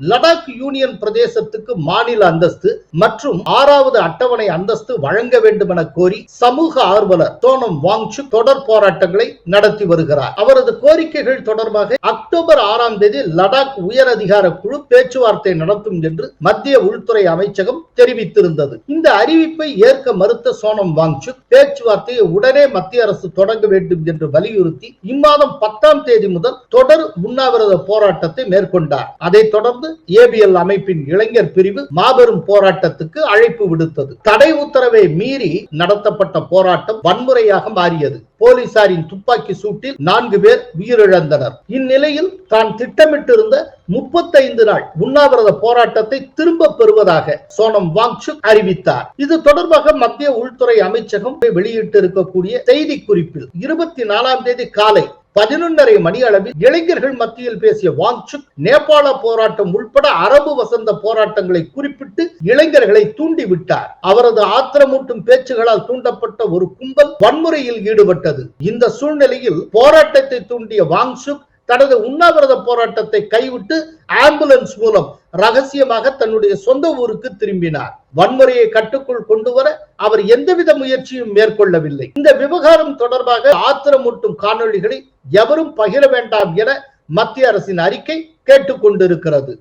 Ladakh union பிரதேசத்துக்கு மாநில அந்தஸ்து மற்றும் ஆறாவது அட்டவணை அந்தஸ்து வழங்க வேண்டும் என கோரி சமூக ஆர்வலர் சோனம் வாங்சு தொடர் போராட்டங்களை நடத்தி வருகிறார். அவரது கோரிக்கைகள் தொடர்பாக அக்டோபர் ஆறாம் தேதி லடாக் உயர் அதிகார குழு பேச்சுவார்த்தை நடத்தும் என்று மத்திய உள்துறை அமைச்சகம் தெரிவித்திருந்தது. இந்த அறிவிப்பை ஏற்க மறுத்த சோனம் வாங்சு பேச்சுவார்த்தையை உடனே மத்திய அரசு தொடங்க வேண்டும் என்று வலியுறுத்தி இம்மாதம் பத்தாம் தேதி முதல் தொடர் உண்ணாவிரத போராட்டத்தை மேற்கொண்டார். அதைத் தொடர்ந்து தொடர்ந்து ஏபிஎல் அமைப்பின் இளைஞர் பிரிவு மாபெரும் போராட்டத்துக்கு அழைப்பு விடுத்தது. தடை உத்தரவை மீறி நடத்தப்பட்ட போராட்டம் வன்முறையாக மாறியது. போலீசாரின் துப்பாக்கி சூட்டில் நான்கு பேர் உயிரிழந்தனர். இந்நிலையில் தான் திட்டமிட்டிருந்த முப்பத்தைந்து நாள் உண்ணாவிரத போராட்டத்தை திரும்ப பெறுவதாக சோனம் வாங்சுக் அறிவித்தார். இது தொடர்பாக மத்திய உள்துறை அமைச்சகம் வெளியிட்டிருக்கக்கூடிய செய்தி குறிப்பில் இருபத்தி நாலாம் தேதி காலை பதினொன்றரை மணி அளவில் இளைஞர்கள் மத்தியில் பேசிய வாங்சுக் நேபாள போராட்டம் உள்பட அரபு வசந்த போராட்டங்களை குறிப்பிட்டு இளைஞர்களை தூண்டிவிட்டார். அவரது ஆத்திரமூட்டும் பேச்சுகளால் தூண்டப்பட்ட ஒரு கும்பல் வன்முறையில் ஈடுபட்டது. இந்த சூழ்நிலையில் போராட்டத்தை தூண்டிய வாங்சுக் தனது உண்ணாவிரத போராட்டத்தை கைவிட்டு ஆம்புலன்ஸ் மூலம் ரகசியமாக தன்னுடைய சொந்த ஊருக்கு திரும்பினார். வன்முறையை கட்டுக்குள் கொண்டு வர அவர் எந்தவித முயற்சியும் மேற்கொள்ளவில்லை. இந்த விவகாரம் தொடர்பாக ஆத்திரமூட்டும் காணொளிகளை எவரும் பகிர வேண்டாம் என மத்திய அரசின் அறிக்கை கேட்டுக்கொண்டிருக்கிறது.